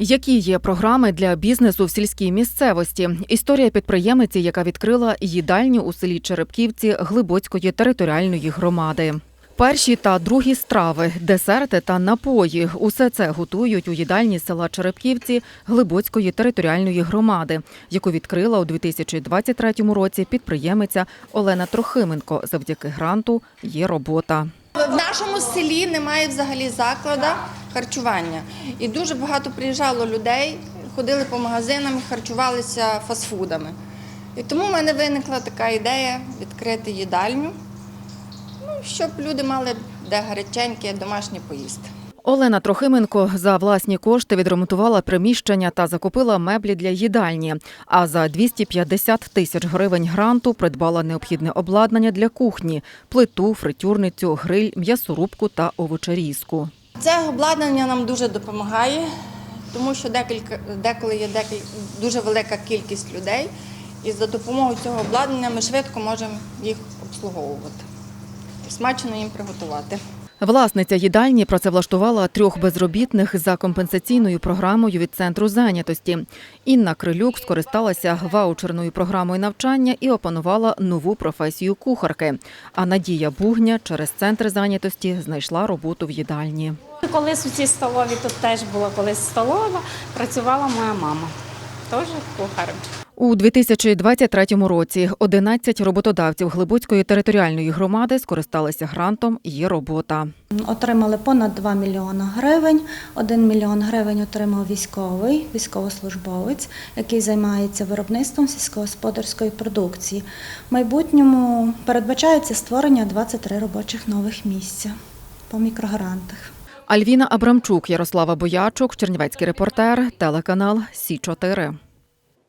Які є програми для бізнесу в сільській місцевості? Історія підприємиці, яка відкрила їдальню у селі Черепківці Глибоцької територіальної громади. Перші та другі страви, десерти та напої усе це готують у їдальні села Черепківці Глибоцької територіальної громади, яку відкрила у 2023 році підприємиця Олена Трохименко. Завдяки гранту є робота. В нашому селі немає взагалі закладу харчування. І дуже багато приїжджало людей, ходили по магазинам харчувалися фастфудами. І тому в мене виникла така ідея відкрити їдальню, ну, щоб люди мали де гаряченьке домашнє поїсти. Олена Трохименко за власні кошти відремонтувала приміщення та закупила меблі для їдальні. А за 250 тисяч гривень гранту придбала необхідне обладнання для кухні: плиту, фритюрницю, гриль, м'ясорубку та овочерізку. Це обладнання нам дуже допомагає, тому що декілька, деколи є декілька дуже велика кількість людей, і за допомогою цього обладнання ми швидко можемо їх обслуговувати смачно їм приготувати. Власниця їдальні працевлаштувала трьох безробітних за компенсаційною програмою від центру зайнятості. Інна Крилюк скористалася ваучерною програмою навчання і опанувала нову професію кухарки. А Надія Бугня через центр зайнятості знайшла роботу в їдальні. Колись у цій столові тут теж була колись столова, працювала моя мама, теж кухарем. У 2023 році 11 роботодавців Глибоцької територіальної громади скористалися грантом «Є робота». Отримали понад 2 мільйона гривень. 1 мільйон гривень отримав військовий, військовослужбовець, який займається виробництвом сільськогосподарської продукції. В майбутньому передбачається створення 23 робочих нових місця по мікрогрантах. Альвіна Абрамчук, Ярослава Боячук, Чернівецький репортер, телеканал Сі 4